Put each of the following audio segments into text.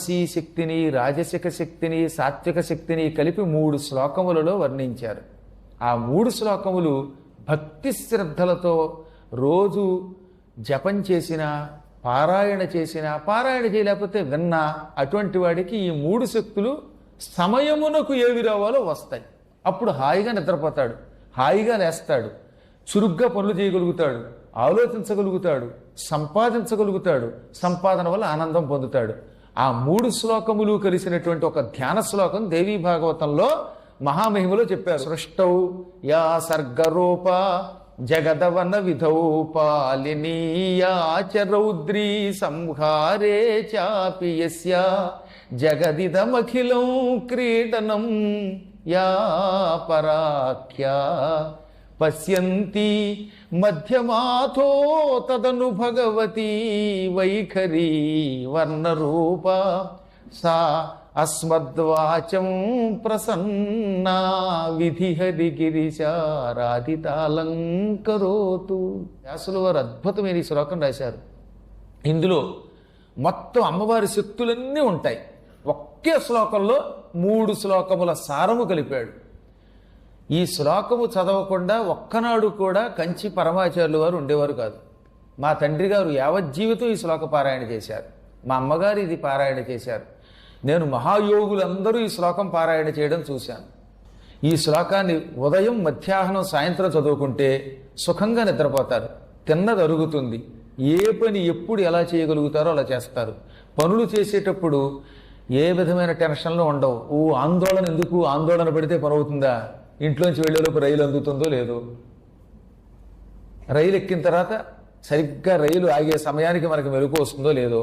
తామసీ శక్తిని రాజసిక శక్తిని సాత్విక శక్తిని కలిపి మూడు శ్లోకములలో వర్ణించారు. ఆ మూడు శ్లోకములు భక్తి శ్రద్ధలతో రోజు జపం చేసిన పారాయణ చేసిన పారాయణ చేయలేకపోతే విన్నా అటువంటి వాడికి ఈ మూడు శక్తులు సమయమునకు ఏవి రావాలో వస్తాయి. అప్పుడు హాయిగా నిద్రపోతాడు హాయిగా లేస్తాడు చురుగ్గా పనులు చేయగలుగుతాడు ఆలోచించగలుగుతాడు సంపాదించగలుగుతాడు సంపాదన వల్ల ఆనందం పొందుతాడు. ఆ మూడు శ్లోకములు కలిసినటువంటి ఒక ధ్యాన శ్లోకం దేవీ భాగవతంలో మహామహిమలో చెప్పారు. సృష్టౌ యా సర్గరూప జగదవన విధౌ పాలినీయా చ రౌద్రీ సంహారే చాపియస్య జగదిదమఖిలం క్రీడనం యా పరాఖ్యా పశ్యంతి మధ్యమాథో తదను భగవతి వైఖరి వర్ణరూప. సా అస్మద్వాచం ప్రసన్నా విధి హరిగిరిశారాధితాలంకరోతు వ్యాసుల వారు అద్భుతమైన ఈ శ్లోకం రాశారు. ఇందులో మొత్తం అమ్మవారి శక్తులన్నీ ఉంటాయి. ఒకే శ్లోకంలో మూడు శ్లోకముల సారము కలిపాడు. ఈ శ్లోకము చదవకుండా ఒక్కనాడు కూడా కంచి పరమాచార్యులు వారు ఉండేవారు కాదు. మా తండ్రి గారు యావజ్జీవితం ఈ శ్లోక పారాయణ చేశారు. మా అమ్మగారు ఇది పారాయణ చేశారు. నేను మహాయోగులందరూ ఈ శ్లోకం పారాయణ చేయడం చూశాను. ఈ శ్లోకాన్ని ఉదయం మధ్యాహ్నం సాయంత్రం చదువుకుంటే సుఖంగా నిద్రపోతారు. తిన్నది అరుగుతుంది. ఏ పని ఎప్పుడు ఎలా చేయగలుగుతారో అలా చేస్తారు. పనులు చేసేటప్పుడు ఏ విధమైన టెన్షన్లు ఉండవు. ఓ ఆందోళన ఎందుకు? ఆందోళన పడితే పని అవుతుందా? ఇంట్లోంచి వెళ్ళేలోపు రైలు అందుతుందో లేదో. రైలు ఎక్కిన తర్వాత సరిగ్గా రైలు ఆగే సమయానికి మనకి మెలకు వస్తుందో లేదో.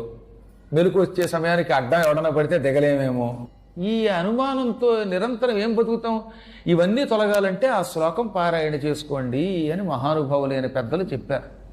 మెలకు వచ్చే సమయానికి అడ్డం ఎవడన పడితే దిగలేమేమో. ఈ అనుమానంతో నిరంతరం ఏం బతుకుతాం? ఇవన్నీ తొలగాలంటే ఆ శ్లోకం పారాయణ చేసుకోండి అని మహానుభావులైన పెద్దలు చెప్పారు.